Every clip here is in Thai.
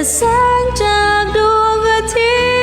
แต่แสงจากดวงอาทิต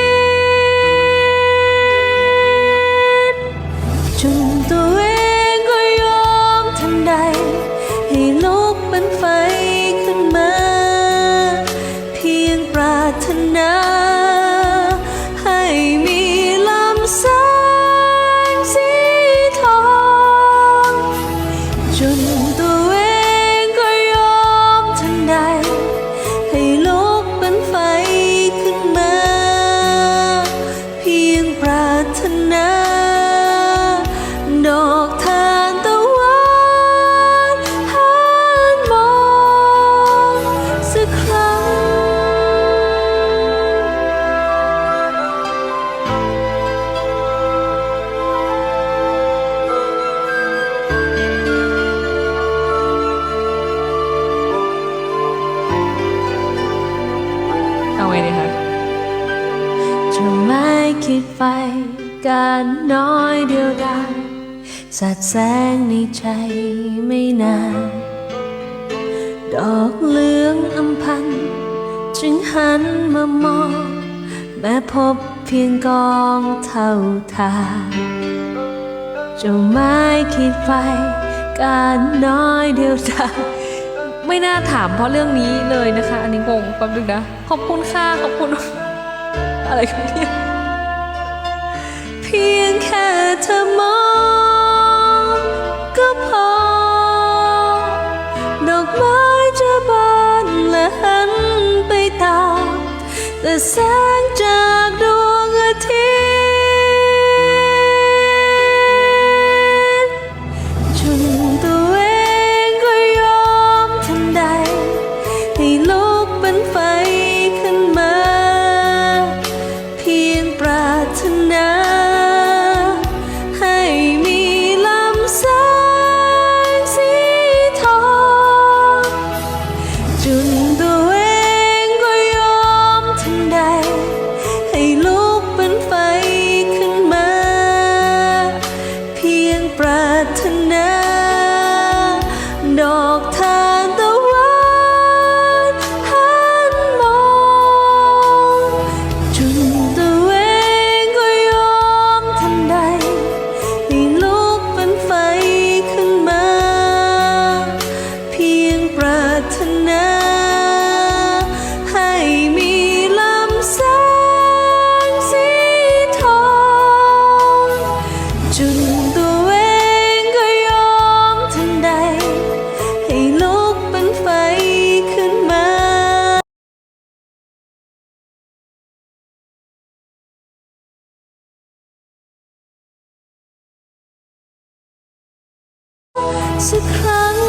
เอาไงดีคะจะไม่คิดไฟการน้อยเดียวดายสาดแสงในใจไม่นาน ดอกเหลืองอำพัน จึงหันมามอง แม้พบเพียงกองเท่าทานจะไม่คิดไฟการน้อยเดียวดาย ไม่น่าถามเพราะเรื่องนี้เลยนะคะ อันนี้งงแป๊บนึงนะ ขอบคุณค่ะ ขอบคุณ อะไรกันเนี่ยเพียงแค่เธอมองก็พอ ดอกไม้จะบานและหันไปตามแต่แสง รารถนา ให้มีลำแสงสีทองจนตัวเองก็ยอมทันใด ให้ลุกเป็นไฟขึ้นมา เพียงปรารถนา ถนาให้มีลำแสงสีทองจนตัวเองก็ยอมทันใด ให้ลุกเป็นไฟขึ้นมาสักครั้ง